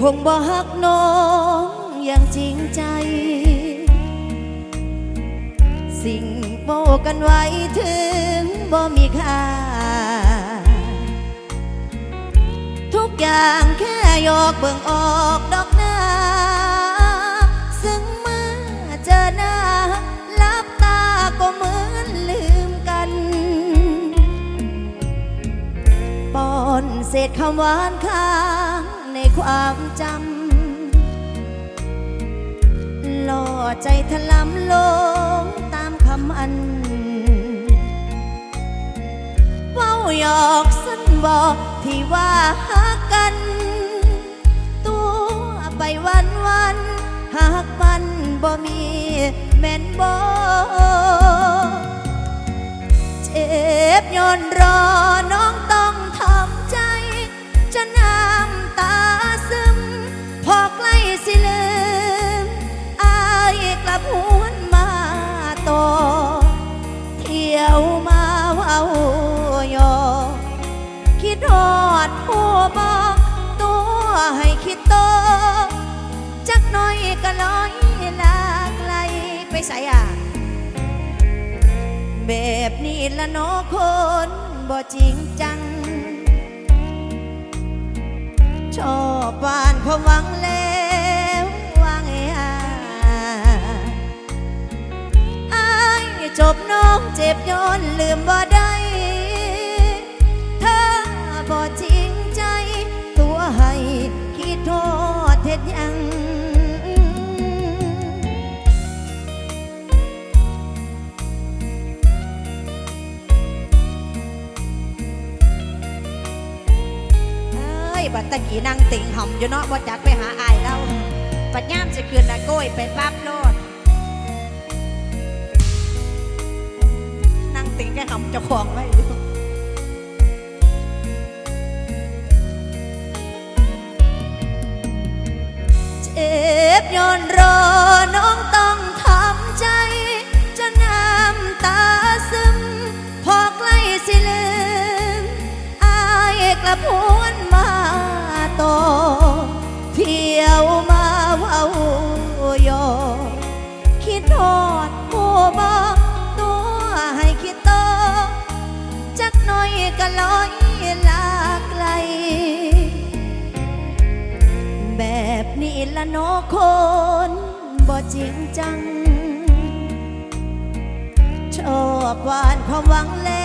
คงบ่ฮักน้องอย่างจริงใจ สิ่งโมกันไว้ถึงบ่มีค่า ทุกอย่างแค่ยกเบิ่งออกดอกหน้า ซึ่งเมื่อเจอหน้าลับตาก็เหมือนลืมกันปอนเศษคำหวานคา ความจำล่อใจถลำลงตามคำอันเว้าหยอกสั้นบอกที่ว่าหักกัน ตัวไปวันวันหากมันบ่มีแม่นบ่เจ็บย้อนร้อน ดฮอดผู้บอกตัวให้คิดโตจักหน้อยก็ลอยลาไกลไปใส่อะ แบบนี้ละเนอคนบ่จริงจัง ชอบหวานความหวังแล้ววางไอ้อาอายจบน้องเจ็บย้อนลืมบ่ บัดตะกี้นั่งติงห่อมอยู่เนาะบ่จักไปหาอายเราปัดย่ามจะคืนนะโก้ยไปปั๊บโลดนั่งติงแค่ห่อมจ้าของไว้อยู่เจ็บย้อนรอน้องต้องทำใจจะน้ำตาซึม พอใกล้สิลืมอายกลับหว ต่อเที่ยวมาว้าหยอคิดทอดผู้บอกตัวให้คิดโตอจักหน่อยก็ลอยลาไกล แบบนี้ละเนอคนบ่จริงจัง ชอบหวานความหวังแล้ว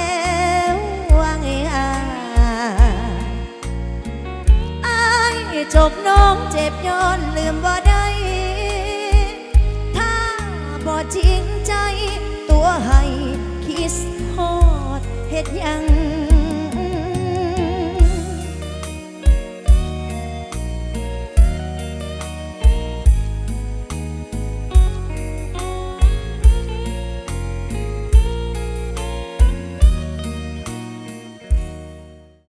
ายจบน้องเจ็บย้อนลืมบ่ได้ ถ้าบ่จริงใจตัวให้คิดฮอดเฮ็ดยัง